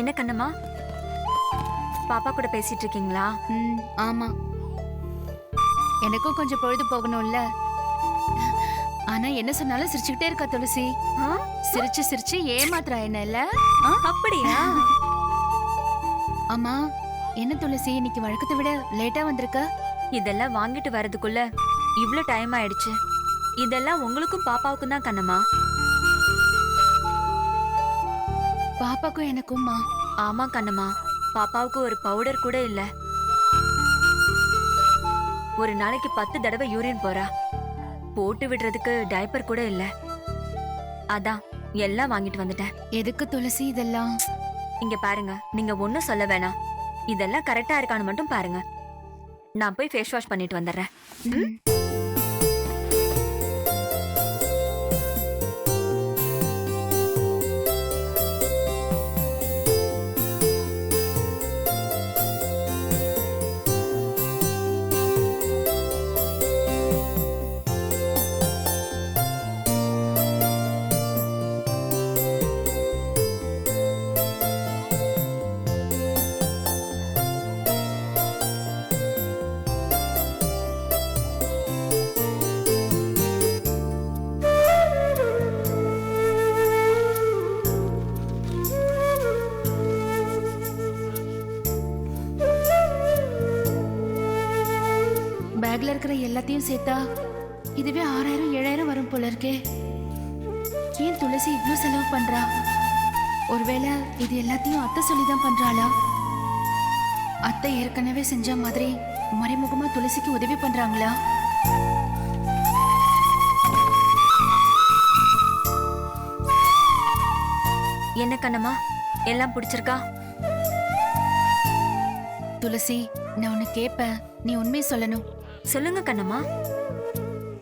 என்ன கண்ணம்மா? பாப்பா கூட பேசிட்டு இருக்கீங்களா? ம் ஆமா. எனக்கும் கொஞ்சம் பொழுது போகணும்ல. ஆனா என்ன சொன்னாலும் சிரிச்சுக்கிட்டே இருக்கா துளசி? சிரிச்சு சிரிச்சு ஏமாத்துறா என்ன இல்ல? அப்படியா? ஆமா என்ன துளசி இன்னைக்கு வழக்கத்தை விட லேட்டா வந்திருக்க? இதெல்லாம் வாங்கிட்டு வரதுக்குள்ள இவ்ளோ டைம் ஆயிடுச்சு. இதெல்லாம் உங்களுக்கும் பாப்பாவுக்கும் தான் கண்ணம்மா. பாப்பாக்கும் எனக்கும்மா. ஆமா கண்ணம்மா. பாப்பாவுக்கு ஒரு பவுடர் கூட இல்ல. ஒரு நாளைக்கு பத்து தடவை யூரின் போறா. போட்டு விடுறதுக்கு டைப்பர் கூட இல்ல. அதான் எல்லாம் வாங்கிட்டு வந்துட்டேன். எதுக்கு துளசி இதெல்லாம்? இங்க பாருங்க நீங்க ஒண்ணும் சொல்ல வேணாம். இதெல்லாம் கரெக்டா இருக்கான்னு மட்டும் பாருங்க. நான் போய் ஃபேஸ் வாஷ் பண்ணிட்டு வந்துடுறேன். பேக்ல இருக்கிற எல்லாத்தையும் சேர்த்தா இதுவே ஆறாயிரம் ஏழாயிரம் வரும் போல இருக்கே. ஏன் துளசி இவ்ளோ செலவு பண்றா? ஒருவேளை இது எல்லாத்தையும் அத்தை சொல்லி தான் பண்றாளா? அத்தை ஏற்கனவே செஞ்ச மாதிரி மறைமுகமா துளசிக்கு உதவி பண்றாங்களா? என்ன கண்ணம்மா? எல்லாம் பிடிச்சிருக்கா? துளசி நான் உன்னை கேட்பேன் நீ உண்மையை சொல்லணும். சொல்லுங்க கண்ணம்மா.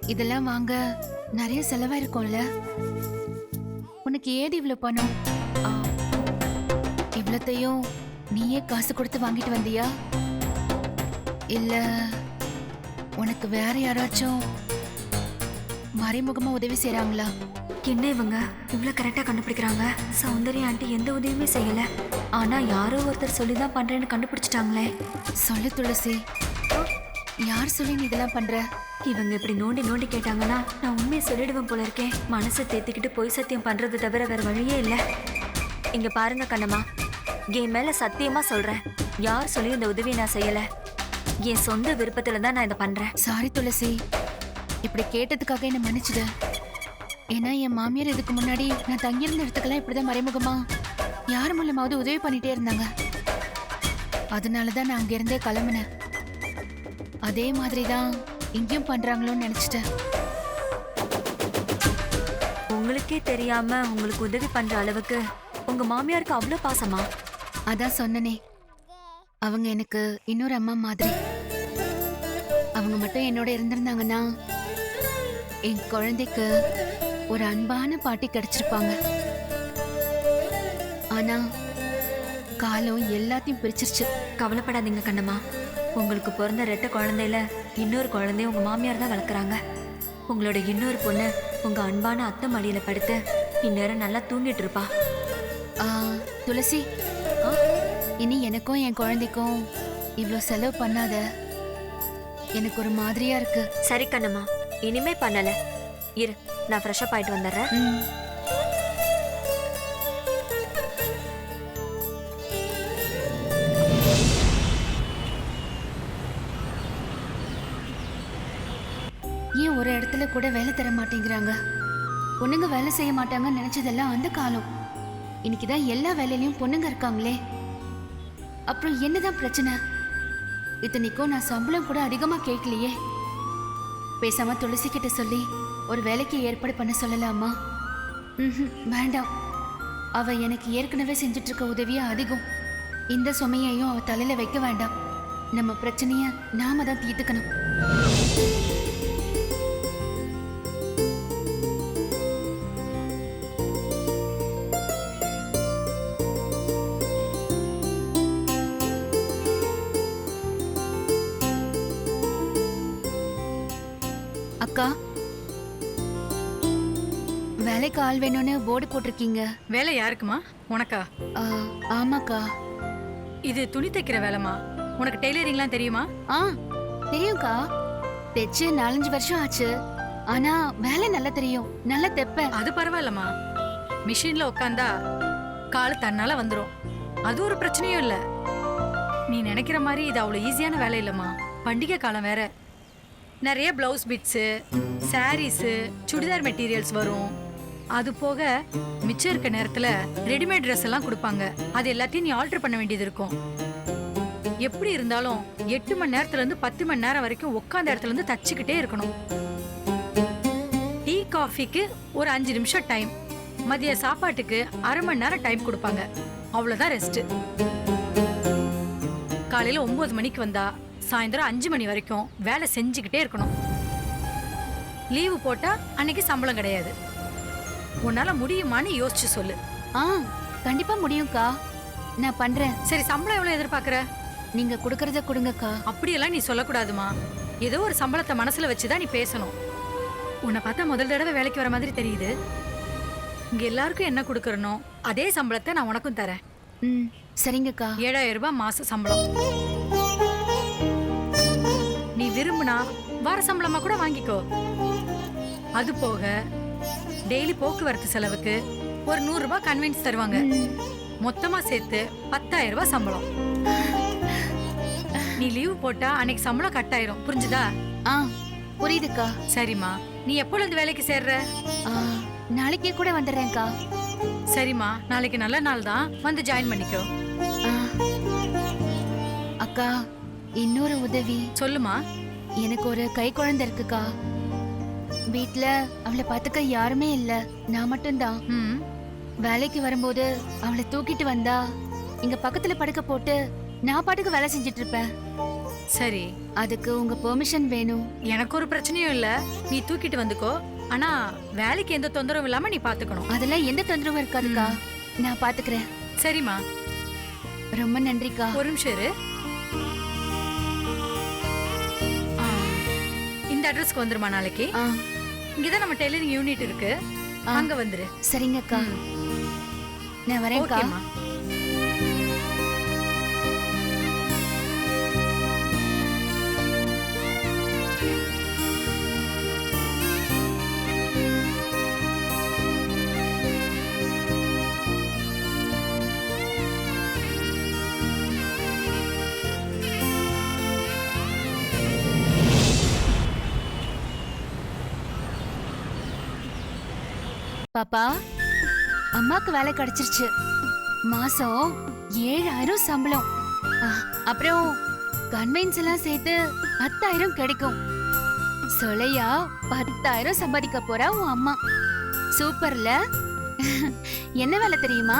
இதெல்லாம் வாங்க. நிறைய செலவாயிருக்கும்ல. உனக்கு ஏது இவ்வளோ பணம்? ஆ, இவ்வளத்தையும் நீயே காசு கொடுத்து வாங்கிட்டு வந்தியா? இல்ல உனக்கு வேற யாராச்சும் மறைமுகமா உதவி செய்றாங்களா? என்ன இவங்க? இவ்வளவு கரெக்டா கண்டுபிடிக்கிறாங்க. சௌந்தர்யா ஆண்டி எந்த உதவியுமே செய்யல. ஆனா யாரோ ஒருத்தர் சொல்லி தான் பண்றேன்னு கண்டுபிடிச்சிட்டாங்களே. சொல்லு துளசி. யார் சொல்லி நீ இதெல்லாம் பண்ற? இவங்க இப்படி நோண்டி நோண்டி கேட்டாங்கன்னா நான் உண்மையை சொல்லிடுவேன் போல இருக்கேன் மனசை தேத்திக்கிட்டு பொய் சத்தியம் பண்றது தவிர வேற வழியே இல்லை. இங்க பாருங்க கண்ணம்மா. என் மேல சத்தியமா சொல்றேன். யார் சொல்லி இந்த உதவியை நான் செய்யல. என் சொந்த விருப்பத்துல தான் நான் இதை பண்றேன். சாரி துளசி. இப்படி கேட்டதுக்காக என்ன மன்னிச்சுடு. ஏன்னா என் மாமியார் இதுக்கு முன்னாடி நான் தங்கியிருந்த இடத்துக்கெல்லாம் இப்படிதான் மறைமுகமா யார் மூலமாவது உதவி பண்ணிட்டே இருந்தாங்க. அதனால தான் நான் அங்கிருந்தே கிளம்புனேன். அதே மாதிரி தான் இங்கேயும் பண்றாங்களோன்னு நினைச்சிட்டேன். உங்களுக்கே தெரியாம உங்களுக்கு உதவி பண்ற அளவுக்கு உங்க மாமியாருக்கு அவ்வளவு பாசமா? அதான் சொன்னனே. அவங்க எனக்கு இன்னொரு அம்மா மாதிரி. அவங்க மட்டும் என்னோட இருந்திருந்தாங்கன்னா என் குழந்தைக்கு ஒரு அன்பான பாட்டி கிடைச்சிருப்பாங்க. ஆனா காலம் எல்லாத்தையும் பிரிச்சிருச்சு. கவலைப்படாதீங்க கண்ணம்மா. உங்களுக்கு பிறந்த ரெட்டை குழந்தையில இன்னொரு குழந்தைய உங்க மாமியார் தான் வளர்க்குறாங்க. உங்களோட இன்னொரு பொண்ணு உங்க அன்பான அத்தை மடியில படுத்து இந்நேரம் நல்லா தூங்கிட்டு இருப்பா. துளசி ஆ, இனி எனக்கும் என் குழந்தைக்கும் இவ்வளோ செலவு பண்ணாத. எனக்கு ஒரு மாதிரியா இருக்கு. சரி கண்ணம்மா இனிமே பண்ணல. இரு நான் ஃப்ரெஷ் அப் ஆயிட்டு வந்துடுறேன். கூட வேலை தர மாட்டேங்கிறாங்க. பொண்ணுங்க வேலை செய்ய மாட்டாங்கன்னு நினைச்சதெல்லாம் அந்த காலம். இன்னைக்கு தான் எல்லா வேலையிலயும் பொண்ணுங்க இருக்காங்களே. அப்புறம் என்னதான் பிரச்சனை? இத்தனைக்கும் நான் சம்பளம் கூட அதிகமா கேட்கலையே. பேசாம துளசி கிட்ட சொல்லி ஒரு வேலைக்கு ஏற்பாடு பண்ண சொல்லலாமா? வேண்டாம். அவ எனக்கு ஏற்கனவே செஞ்சுட்டு இருக்க உதவியே அதிகம். இந்த சுமையையும் அவ தலையில வைக்க வேண்டாம். நம்ம பிரச்சனைய நாம தான் தீர்த்துக்கணும். ஆள் வேணும்னு போர்டு போட்டிருக்கீங்க. வேலை யாருக்குமா? உனக்கா? ஆ, ஆமாக்கா. இது துணி தைக்கிற வேலைமா உனக்கு டெய்லரிங்லாம் தெரியுமா? ஆ தெரியும்க்கா. தைச்சு நாலஞ்சு வருஷம் ஆச்சு. ஆனா வேலை நல்லா தெரியும். நல்லா தைப்பேன். அது பரவாயில்லம்மா. மிஷின்ல உட்காந்தா கால் தன்னால வந்துரும். அது ஒரு பிரச்சனையும் இல்ல. நீ நினைக்கிற மாதிரி இது அவ்வளவு ஈஸியான வேலை இல்லம்மா. பண்டிகை காலம் வேற. நிறைய blouse bits sarees churidar materials வரும். அது போக மிச்சம் இருக்க நேரத்துல ரெடிமேட் ட்ரெஸ் எல்லாம் கொடுப்பாங்க. அது எல்லாத்தையும் நீ ஆல்டர் பண்ண வேண்டியது இருக்கும். எப்படி இருந்தாலும் எட்டு மணி நேரத்துல இருந்து பத்து மணி நேரம் வரைக்கும் உட்காந்த இடத்துல இருந்து தச்சுக்கிட்டே இருக்கணும். டீ காஃபிக்கு ஒரு அஞ்சு நிமிஷம் டைம் மதிய சாப்பாட்டுக்கு அரை மணி நேரம் டைம் கொடுப்பாங்க. அவ்வளவுதான் ரெஸ்ட் காலையில ஒன்பது மணிக்கு வந்தா சாயந்தரம் அஞ்சு மணி வரைக்கும் வேலை செஞ்சுக்கிட்டே இருக்கணும். லீவு போட்டா அன்னைக்கு சம்பளம் கிடையாது. உன்னால முடியுமான்னு யோசிச்சு சொல்லு. ஆ கண்டிப்பா முடியும்க்கா. நான் பண்றேன். சரி சம்பளம் எவ்வளவு எதிர்பார்க்கற? நீங்க கொடுக்கறத கொடுங்கக்கா. அப்படியெல்லாம் நீ சொல்லக்கூடாதுமா. ஏதோ ஒரு சம்பளத்தை மனசுல வச்சுதான் நீ பேசணும். உன்னை பார்த்தா முதல் தடவை வேலைக்கு வர மாதிரி தெரியுது. இங்க எல்லாருக்கும் என்ன கொடுக்கறனோ அதே சம்பளத்தை நான் உனக்கும் தரேன். ம் சரிங்கக்கா. ஏழாயிரம் ரூபாய் மாச சம்பளம். நீ விரும்புனா வார சம்பளமா கூட வாங்கிக்கோ. அது போக டெய்லி போக்குவரத்து செலவுக்கு ஒரு நூறு ரூபாய் கன்வென்ஸ் தருவாங்க. மொத்தமா சேர்த்து பத்தாயிரம் ரூபாய் சம்பளம். நீ லீவு போட்டா அன்னைக்கு சம்பளம் கட் ஆயிரும். புரிஞ்சுதா? ஆ புரியுதுக்கா. சரிம்மா. நீ எப்போல இருந்து வேலைக்கு சேர்ற? ஆ, நாளைக்கே கூட வந்துடுறேன்க்கா. சரிம்மா. நாளைக்கு நல்ல நாள் தான். வந்து ஜாயின் பண்ணிக்கோ. ஆ. அக்கா இன்னொரு உதவி. சொல்லுமா எனக்கு ஒரு கை குழந்தை இருக்குக்கா. வீட்ல அவளை பாத்துக்க யாருமே இல்ல. நான் மட்டும்தான். வேலைக்கு வரும்போது அவளை தூக்கிட்டு வந்தா இங்க பக்கத்துல படுக்க போட்டு நான் பாட்டுக்கு வேலை செஞ்சுட்டு இருப்பேன் சரி. அதுக்கு உங்க பெர்மிஷன் வேணும். எனக்கு ஒரு பிரச்சனையும் இல்ல. நீ தூக்கிட்டு வந்துக்கோ. ஆனா வேலைக்கு எந்த தொந்தரவும் இல்லாம நீ பாத்துக்கணும். அதெல்லாம் எந்த தொந்தரவும் இருக்காதுக்கா. நான் பாத்துக்கிறேன். சரிம்மா. ரொம்ப நன்றிக்கா. ஒரு நிமிஷம் இரு. இந்த அட்ரஸ்க்கு வந்துருமா நாளைக்கு? ஆ இங்கதான் நம்ம டெய்லரிங் யூனிட் இருக்கு. அங்க வந்துரு. சரிங்கக்கா. நான் வரேன்க்கா. ஓகேம்மா. பாப்பா அம்மாக்கு வேலை கிடைச்சிருச்சு. மாசம் ஏழாயிரம் சம்பளம். அப்புறம் கன்வென்ஸ் எல்லாம் சேர்த்து பத்தாயிரம் கிடைக்கும். சொலையா பத்தாயிரம் சம்பாதிக்க போறா உன் அம்மா. சூப்பர்ல என்ன வேலை தெரியுமா?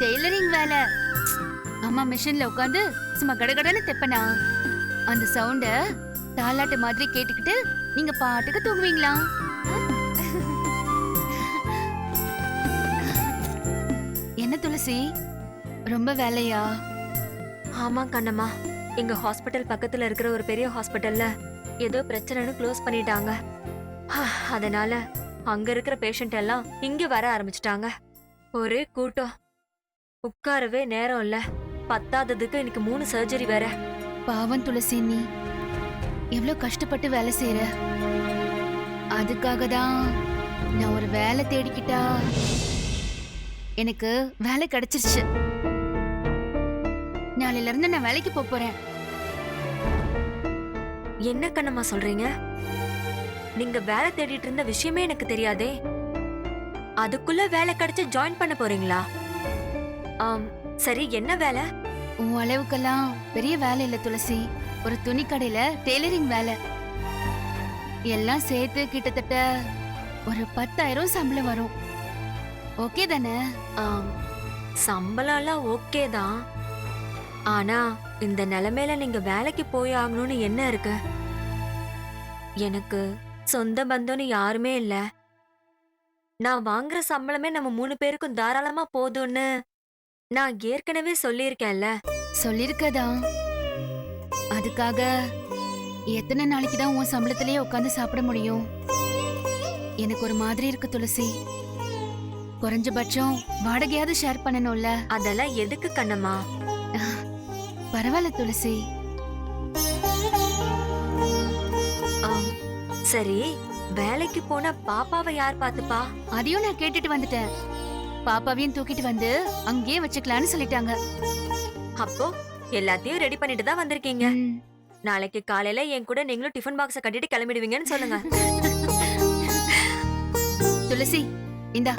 டெய்லரிங் வேலை. அம்மா மிஷின்ல உட்காந்து சும்மா கடகடன்னு தெப்பனா? அந்த சவுண்ட தாலாட்டு மாதிரி கேட்டுக்கிட்டு நீங்க பாட்டுக்கு தூங்குவீங்களா? என்ன துளசி? ரொம்ப வேலையா? ஆமா கண்ணம்மா. எங்க ஹாஸ்பிட்டல் பக்கத்துல இருக்கிற ஒரு பெரிய ஹாஸ்பிட்டல்ல ஏதோ பிரச்சனைன்னு க்ளோஸ் பண்ணிட்டாங்க. அதனால அங்க இருக்கிற பேஷண்ட் எல்லாம் இங்க வர ஆரம்பிச்சிட்டாங்க. ஒரே கூட்டம். உட்காரவே நேரம் இல்ல. பத்தாததுக்கு இன்னைக்கு மூணு சர்ஜரி வேற. பாவம் துளசி நீ. எவ்வளவு கஷ்டப்பட்டு வேலை செய்யற அதுக்காக தான் நான் ஒரு வேலை தேடிக்கிட்டா எனக்கு வேலை கிடைச்சிருச்சு. நாளையில இருந்து நான் வேலைக்கு போப் போறேன். என்ன கண்ணம்மா சொல்றீங்க? நீங்க வேலை தேடிட்டு இருந்த விஷயமே எனக்கு தெரியாதே. அதுக்குள்ள வேலை கிடைச்சு ஜாயின் பண்ண போறீங்களா? ஆம், சரி என்ன வேலை? உன் அளவுக்கெல்லாம் பெரிய வேலை இல்ல துளசி. ஒரு துணி கடையில டெய்லரிங் வேலை. எல்லாம் சேர்த்து கிட்டத்தட்ட ஒரு பத்தாயிரம் சம்பளம் வரும். ஓகே தானே? சம்பளம்லாம் ஓகே தான். ஆனா இந்த நிலைமையில நீங்க வேலைக்கு போய் ஆகணும்னு என்ன இருக்கு? எனக்கு சொந்த பந்தம்னு யாருமே இல்ல. நான் வாங்குற சம்பளமே நம்ம மூணு பேருக்கும் தாராளமா போதும்னு நான் ஏற்கனவே சொல்லியிருக்கேன்ல. சொல்லிருக்கதா அதுக்காக எத்தனை நாளைக்கு தான் உன் சம்பளத்திலேயே உட்காந்து சாப்பிட முடியும்? எனக்கு ஒரு மாதிரி இருக்கு துளசி. குறைஞ்சபட்சம் வாடகையாவது ஷேர் பண்ணணும்ல? அதெல்லாம் எதுக்கு கண்ணம்மா? பரவாயில்ல துளசி. சரி வேலைக்கு போன பாப்பாவை யார் பாத்துப்பா அதையும் நான் கேட்டுட்டு வந்துட்டேன். பாப்பாவையும் தூக்கிட்டு வந்து அங்கேயே வச்சுக்கலான்னு சொல்லிட்டாங்க. அப்போ எல்லாத்தையும் ரெடி பண்ணிட்டு தான் வந்திருக்கீங்க. நாளைக்கு காலையில என் கூட நீங்களும் டிஃபன் பாக்ஸ கட்டிட்டு கிளம்பிடுவீங்கன்னு சொல்லுங்க. துளசி இந்தா.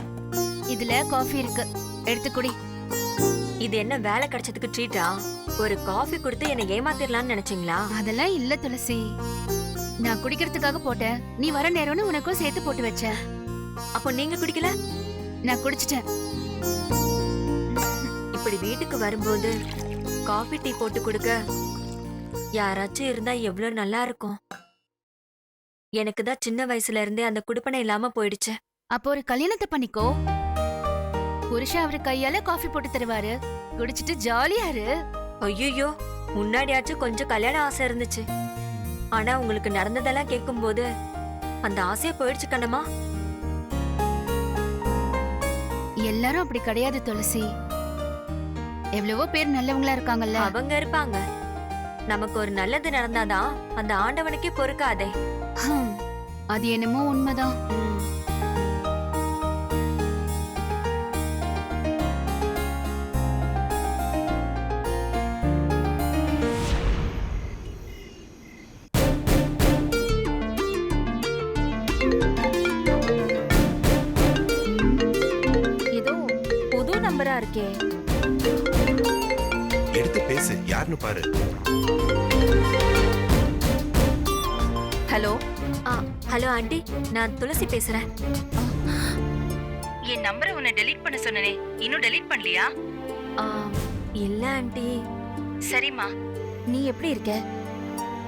இதுல காஃபி இருக்கு. எடுத்து குடி. இது என்ன வேலை கிடைச்சதுக்கு ட்ரீட்டா ஒரு காஃபி கொடுத்து என்னை ஏமாத்திரலாம்னு நினைச்சீங்களா? அதெல்லாம் இல்ல துளசி. நான் குடிக்கிறதுக்காக போட்டேன். நீ வர நேரம்னு உனக்கும் சேர்த்து போட்டு வச்சேன். அப்போ நீங்க குடிக்கல? நான் குடிச்சிட்டேன். இப்படி வீட்டுக்கு வரும்போது காஃபி டீ போட்டு கொடுக்க யாராச்சும் இருந்தா எவ்வளவு நல்லா இருக்கும். எனக்கு தான் சின்ன வயசுல இருந்தே அந்த குடுப்பனை இல்லாம போயிடுச்சு. அப்போ ஒரு கல்யாணத்தை பண்ணிக்கோ. புருஷன் அவரு கையால காஃபி போட்டு தருவாரு. குடிச்சிட்டு ஜாலியா இரு. ஐயோ முன்னாடியாச்சும் கொஞ்சம் கல்யாண ஆசை இருந்துச்சு. ஆனா உங்களுக்கு நடந்ததெல்லாம் கேட்கும்போது அந்த ஆசையா போயிடுச்சு கண்ணம்மா. எல்லாரும் அப்படி கிடையாது துளசி. எவ்வளவோ பேர் நல்லவங்களா இருக்காங்கல்ல. அவங்க இருப்பாங்க. நமக்கு ஒரு நல்லது நடந்தாதான் அந்த ஆண்டவனுக்கே பொறுக்காதே. அது என்னமோ உண்மைதான். பேசு. யாருன்னு பாரு. ஹலோ. ஆ ஹலோ ஆண்டி நான் துளசி பேசுறேன். என் நம்பரை உன்னை டெலீட் பண்ண சொன்னனே. இன்னும் டெலீட் பண்ணலையா? ஆ, இல்ல ஆண்டி. சரிம்மா. நீ எப்படி இருக்க?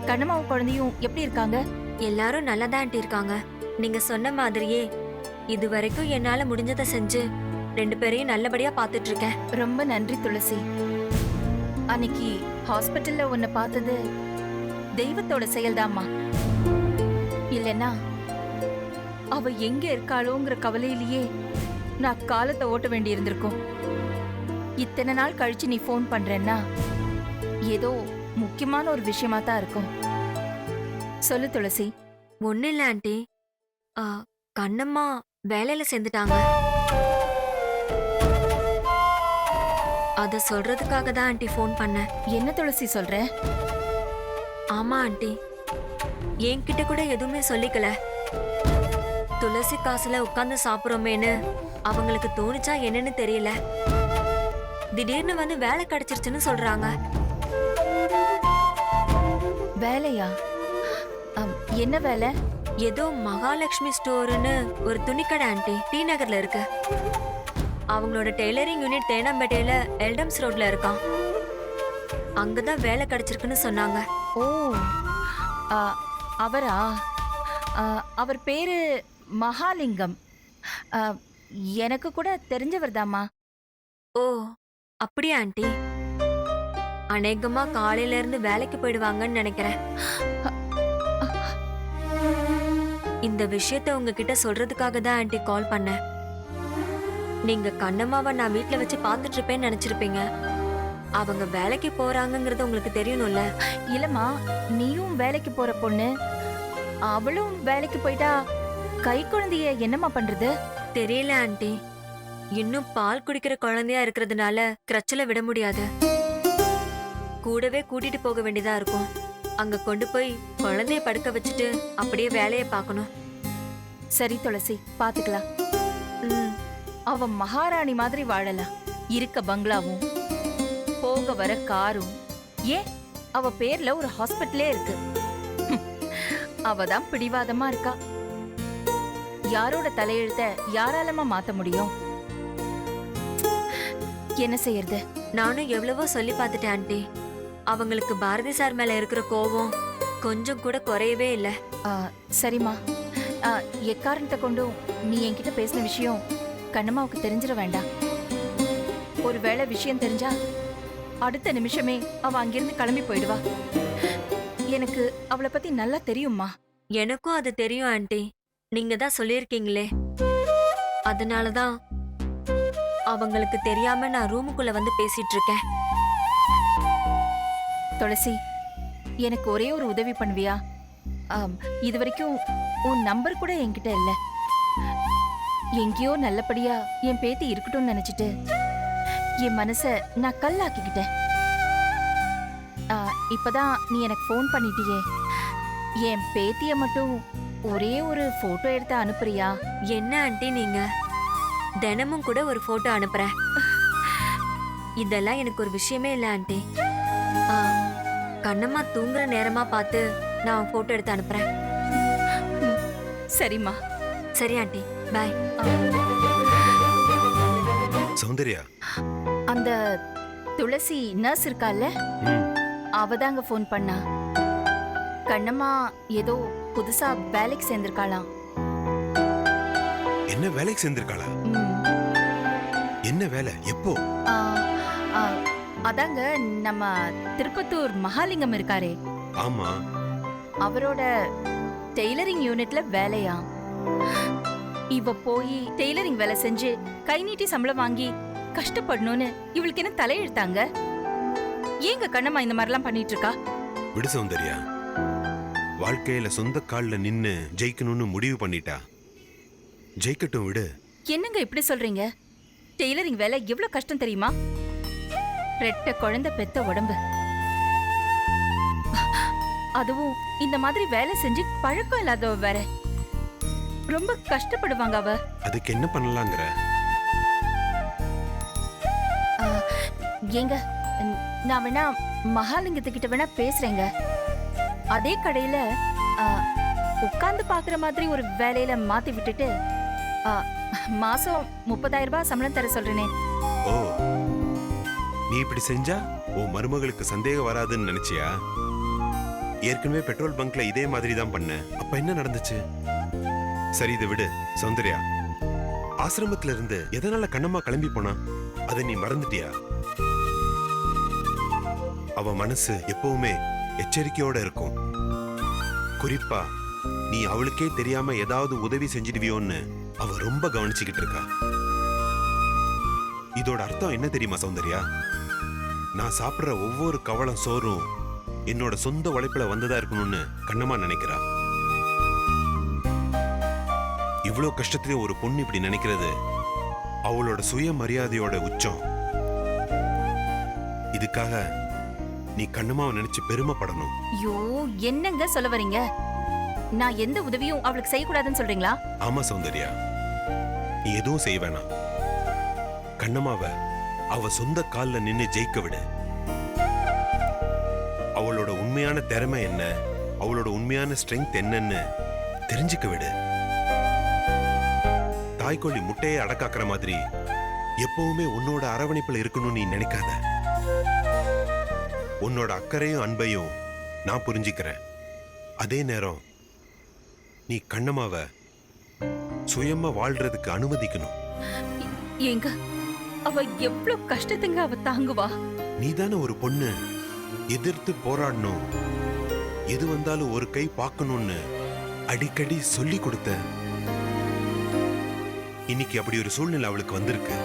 கண்ணம்மாவும் குழந்தையும் எப்படி இருக்காங்க? எல்லாரும் நல்லதா ஆண்டி இருக்காங்க. நீங்க சொன்ன மாதிரியே இது வரைக்கும் என்னால முடிஞ்சதை செஞ்சு ரெண்டு பேரையும் நல்லபடியா பாத்துட்டு இருக்கேன். ரொம்ப நன்றி துளசி. அன்னைக்கு ஹாஸ்பிட்டல்ல உன்னை பார்த்தது தெய்வத்தோட செயல்தாம்மா. இல்லைன்னா அவ எங்க இருக்காளோங்கிற கவலையிலேயே நான் காலத்தை ஓட்ட வேண்டி இருந்திருக்கும் இத்தனை நாள் கழிச்சு நீ ஃபோன் பண்றேன்னா ஏதோ முக்கியமான ஒரு விஷயமா தான் இருக்கும். சொல்லு துளசி. ஒண்ணு இல்லை ஆண்டி. ஆ, கண்ணம்மா வேலையில சேர்ந்துட்டாங்க. அத சொல்றதுக்காக தான் ஆண்டி ஃபோன் பண்ணேன் என்ன துளசி சொல்ற? ஆமா ஆண்டி. என்கிட்ட கூட எதுவுமே சொல்லிக்கல. துளசி காசுல உட்கார்ந்து சாப்பிடுறோமேன்னு அவங்களுக்கு தோணுச்சா என்னன்னு தெரியல. திடீர்னு வந்து வேலை கிடைச்சிருச்சுன்னு சொல்றாங்க. வேலையா? என்ன வேலை? ஏதோ மகாலட்சுமி ஸ்டோர்னு ஒரு துணிக்கடை ஆண்டி. டி நகர்ல இருக்கு. அவங்களோட டெய்லரிங் யூனிட் தேனாம்பேட்டையில எல்டம்ஸ் ரோட்ல இருக்கான் அங்கதான் வேலை கிடைச்சிருக்குன்னு சொன்னாங்க. ஓ. அவரா? அவர் பேரு மகாலிங்கம். எனக்கு கூட தெரிஞ்சவர் ஓ அப்படியா ஆண்டி? அநேகமா காலையில இருந்து வேலைக்கு போயிடுவாங்கன்னு நினைக்கிறேன். இந்த விஷயத்த உங்ககிட்ட சொல்றதுக்காக தான் ஆண்டி கால் பண்ணேன். நீங்க கண்ணம்மாவை நான் வீட்ல வச்சு பார்த்துட்டு இருப்பேன்னு நினைச்சிருப்பீங்க. அவங்க வேலைக்கு போறாங்கங்கிறது உங்களுக்கு தெரியணும்ல? இல்லம்மா நீயும் வேலைக்கு போற பொண்ணு அவளும் வேலைக்கு போயிட்டா கை குழந்தைய என்னம்மா பண்றது? தெரியல ஆண்டி. இன்னும் பால் குடிக்கிற குழந்தையா இருக்கிறதுனால கிரச்சல விட முடியாது. கூடவே கூட்டிட்டு போக வேண்டியதா இருக்கும். அங்க கொண்டு போய் குழந்தைய படுக்க வச்சுட்டு அப்படியே வேலையை பார்க்கணும். சரி துளசி பாத்துக்கலாம் ம், அவ மகாராணி மாதிரி வாழலாம். இருக்க பங்களாவும் போக வர காரும். ஏன்? அவ பேர்ல ஒரு ஹாஸ்பிட்டலே இருக்கு. ஹம், அவ தான் பிடிவாதமா இருக்கா. யாரோட தலையெழுத்த யாராலமா மாத்த முடியும்? என்ன செய்யறது? நானும் எவ்வளவோ சொல்லி பார்த்துட்டேன் ஆண்டி. அவங்களுக்கு பாரதி சார் மேல இருக்கிற கோவம் கொஞ்சம் கூட குறையவே இல்ல. சரிம்மா. எக்காரணத்தை கொண்டும் நீ என்கிட்ட பேசின விஷயம் கண்ணம்மாவுக்கு தெரிஞ்சிட வேண்டாம். ஒருவேளை விஷயம் தெரிஞ்சா அடுத்த நிமிஷமே அவ அங்கிருந்து கிளம்பி போயிடுவா. எனக்கு அவளை பத்தி நல்லா தெரியும்மா. எனக்கும் அது தெரியும் ஆண்டி. நீங்க தான் சொல்லியிருக்கீங்களே. அதனாலதான் அவங்களுக்கு தெரியாம நான் ரூமுக்குள்ள வந்து பேசிட்டு இருக்கேன். துளசி எனக்கு ஒரே ஒரு உதவி பண்ணுவியா? ஆம், இது வரைக்கும் உன் நம்பர் கூட என்கிட்ட இல்ல. எங்கேயோ நல்லபடியா என் பேத்தி இருக்கட்டும்னு நினைச்சிட்டு என் மனச நான் கல்லாக்கிக்கிட்டேன். இப்பதான் நீ எனக்கு ஃபோன் பண்ணிட்டியே. என் பேத்திய மட்டும் ஒரே ஒரு போட்டோ எடுத்து அனுப்புறியா? என்ன ஆண்டி நீங்க? தினமும் கூட ஒரு போட்டோ அனுப்புறேன். இதெல்லாம் எனக்கு ஒரு விஷயமே இல்ல ஆண்டி. ஆ, கண்ணம்மா தூங்குற நேரமா பார்த்து நான் போட்டோ எடுத்து அனுப்புறேன். சரிம்மா. சரி ஆண்டி. பாய் சௌந்தர்யா. அந்த துளசி நர்ஸ் இருக்கால்ல? ம், அவதாங்க ஃபோன் பண்ணா. கண்ணம்மா ஏதோ புதுசா வேலைக்கு சேர்ந்திருக்காளாம். என்ன வேலைக்கு சேர்ந்திருக்காளா? என்ன வேலை? எப்போ? அதாங்க நம்ம திருப்பத்தூர் மகாலிங்கம் இருக்காரே. ஆமா. அவரோட டெய்லரிங் யூனிட்ல வேலையா இவ போய் டெய்லரிங் வேலை செஞ்சு கை நீட்டி சம்பளம் வாங்கி கஷ்டப்படணும்னு இவளுக்கு என்ன தலையெழுத்தாங்க? ஏங்க கண்ணம்மா இந்த மாதிரிலாம் பண்ணிட்டு இருக்கா விடு சௌந்தர்யா. வாழ்க்கையில சொந்த கால்ல நின்னு ஜெயிக்கணும்னு முடிவு பண்ணிட்டா. ஜெயிக்கட்டும் விடு. என்னங்க இப்படி சொல்றீங்க? டெய்லரிங் வேலை எவ்வளவு கஷ்டம் தெரியுமா? ரெட்ட குழந்தை பெத்த உடம்பு. அதுவும் இந்த மாதிரி வேலை செஞ்சு பழக்கம் இல்லாதவ வேற. ரொம்ப கஷ்டப்படுவாங்க அவ. அதுக்கு என்ன பண்ணலாங்கிற? ஆ, ஏங்க நான் வேணா மகாலிங்கத்துக்கிட்ட வேணா பேசுறேங்க. அதே கடையில உட்கார்ந்து பாக்குற மாதிரி ஒரு வேலையில மாத்தி விட்டுட்டு மாசம் முப்பதாயிரம் ரூபாய் சம்பளம் தர சொல்றேனே. ஓ நீ இப்படி செஞ்சா உன் மருமகளுக்கு சந்தேகம் வராதுன்னு நினைச்சியா? ஏற்கனவே பெட்ரோல் பங்க்ல இதே மாதிரி தான் பண்ண அப்ப என்ன நடந்துச்சு? சரி இதை விடு சௌந்தர்யா. ஆசிரமத்துல இருந்து எதனால கண்ணம்மா கிளம்பி போனா? அதை நீ மறந்துட்டியா? அவ மனசு எப்பவுமே எச்சரிக்கையோட இருக்கும். குறிப்பா நீ அவளுக்கே தெரியாம ஏதாவது உதவி செஞ்சிடுவியோன்னு அவ ரொம்ப கவனிச்சுக்கிட்டு இருக்கா. இதோட அர்த்தம் என்ன தெரியுமா சௌந்தர்யா? நான் சாப்பிடுற ஒவ்வொரு கவலம் சோறும் என்னோட சொந்த உழைப்புல வந்ததா இருக்கணும்னு கண்ணம்மா நினைக்கிறா. இவ்வளோ கஷ்டத்திலே ஒரு பொண்ணு இப்படி நினைக்கிறது? அவளோட சுய மரியாதையோட உச்சம். இதுக்காக நீ கண்ணம்மாவை நினைச்சு பெருமைப்படணும். ஐயோ என்னங்க சொல்ல வரீங்க? நான் எந்த உதவியும் அவளுக்கு செய்யக்கூடாதுன்னு சொல்றீங்களா? ஆமா சௌந்தர்யா. நீ எதுவும் செய்ய வேணாம். கண்ணம்மாவ அவ சொந்த கால்ல நின்னு ஜெயிக்க விடு. அவளோட உண்மையான திறமை என்ன? அவளோட உண்மையான ஸ்ட்ரென்த் என்னன்னு தெரிஞ்சுக்க விடு. தாய்க்கோழி முட்டையை அடக்காக்குற மாதிரி. எப்பவுமே உன்னோட அரவணைப்புல இருக்கணும்னு நீ நினைக்காத. உன்னோட அக்கறையும் அன்பையும் நான் புரிஞ்சுக்கிறேன். அதே நேரம் நீ கண்ணம்மாவ சுயமா வாழ்றதுக்கு அனுமதிக்கணும். ஏங்க அவ எவ்வளவு கஷ்டத்துங்க அவ தாங்குவா? நீதானே ஒரு பொண்ணு எதிர்த்து போராடணும். எது வந்தாலும் ஒரு கை பார்க்கணும்னு அடிக்கடி சொல்லி கொடுத்த இன்னைக்கு அப்படி ஒரு சூழ்நிலை அவளுக்கு வந்திருக்கு.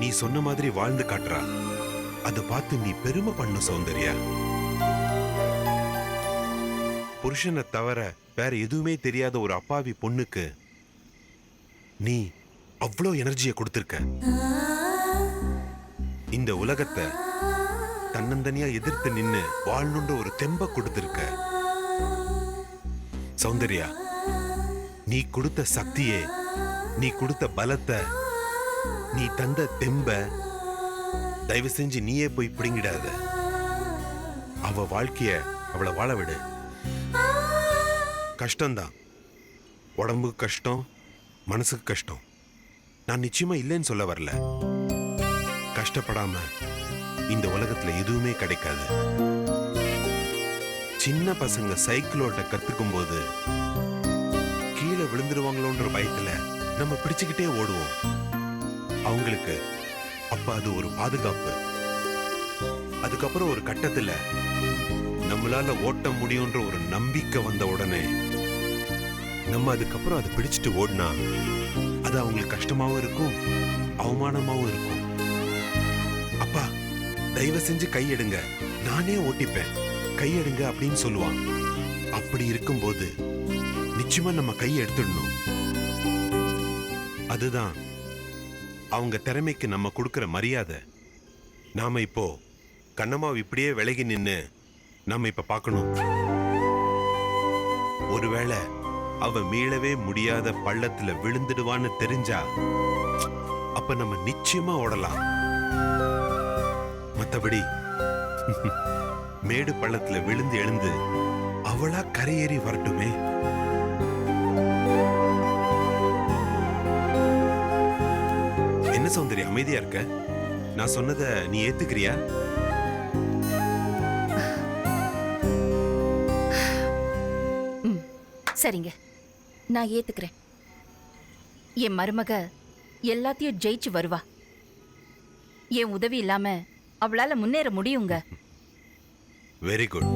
நீ சொன்ன மாதிரி வாழ்ந்து காட்டுறா. அதை பார்த்து நீ பெருமை பண்ணு சௌந்தர்யா. புருஷனை தவிர வேற எதுவுமே தெரியாத ஒரு அப்பாவி பொண்ணுக்கு நீ அவ்வளோ எனர்ஜியை கொடுத்திருக்க. இந்த உலகத்தை தன்னந்தனியா எதிர்த்து நின்னு வாழணுன்ற ஒரு தெம்ப கொடுத்துருக்க. சௌந்தர்யா நீ கொடுத்த சக்தியே நீ கொடுத்த பலத்தை நீ தந்த தெம்ப தயவு செஞ்சு நீயே போய் பிடுங்கிடாத. அவ வாழ்க்கைய அவளை வாழ விடு. கஷ்டம்தான். உடம்புக்கு கஷ்டம் மனசுக்கு கஷ்டம். நான் நிச்சயமா இல்லைன்னு சொல்ல வரல. கஷ்டப்படாம இந்த உலகத்துல எதுவுமே கிடைக்காது. சின்ன பசங்க சைக்கிள் ஓட்ட கத்துக்கும் போது விழுந்துருவாங்களோன்ற பயத்துல நம்ம பிடிச்சுக்கிட்டே ஓடுவோம். அவங்களுக்கு அப்ப அது ஒரு பாதுகாப்பு. அதுக்கப்புறம் ஒரு கட்டத்துல நம்மளால ஓட்ட முடியும்ன்ற ஒரு நம்பிக்கை வந்த உடனே நம்ம அதுக்கப்புறம் அதை பிடிச்சிட்டு ஓடினா அது அவங்களுக்கு கஷ்டமாவும் இருக்கும் அவமானமாவும் இருக்கும். அப்பா தயவு செஞ்சு கையெடுங்க. நானே ஓட்டிப்பேன். கையெடுங்க அப்படின்னு சொல்லுவான். அப்படி இருக்கும்போது நிச்சயமா நம்ம கையை எடுத்துடணும். அதுதான் அவங்க திறமைக்கு நம்ம கொடுக்கிற மரியாதை. நாம இப்போ கண்ணம்மாவை இப்படியே விலகி நின்னு நம்ம இப்ப பார்க்கணும். ஒருவேளை அவ மீளவே முடியாத பள்ளத்துல விழுந்துடுவான்னு தெரிஞ்சா அப்ப நம்ம நிச்சயமா ஓடலாம். மத்தபடி மேடு பள்ளத்துல விழுந்து எழுந்து அவளா கரையேறி வரட்டுமே. என்ன சௌந்தர்யா அமைதியா இருக்க? நான் சொன்னதை நீ ஏத்துக்கிறியா? சரிங்க. நான் ஏத்துக்கிறேன். என் மருமக எல்லாத்தையும் ஜெயிச்சு வருவா. என் உதவி இல்லாம அவளால முன்னேற முடியுங்க. Very good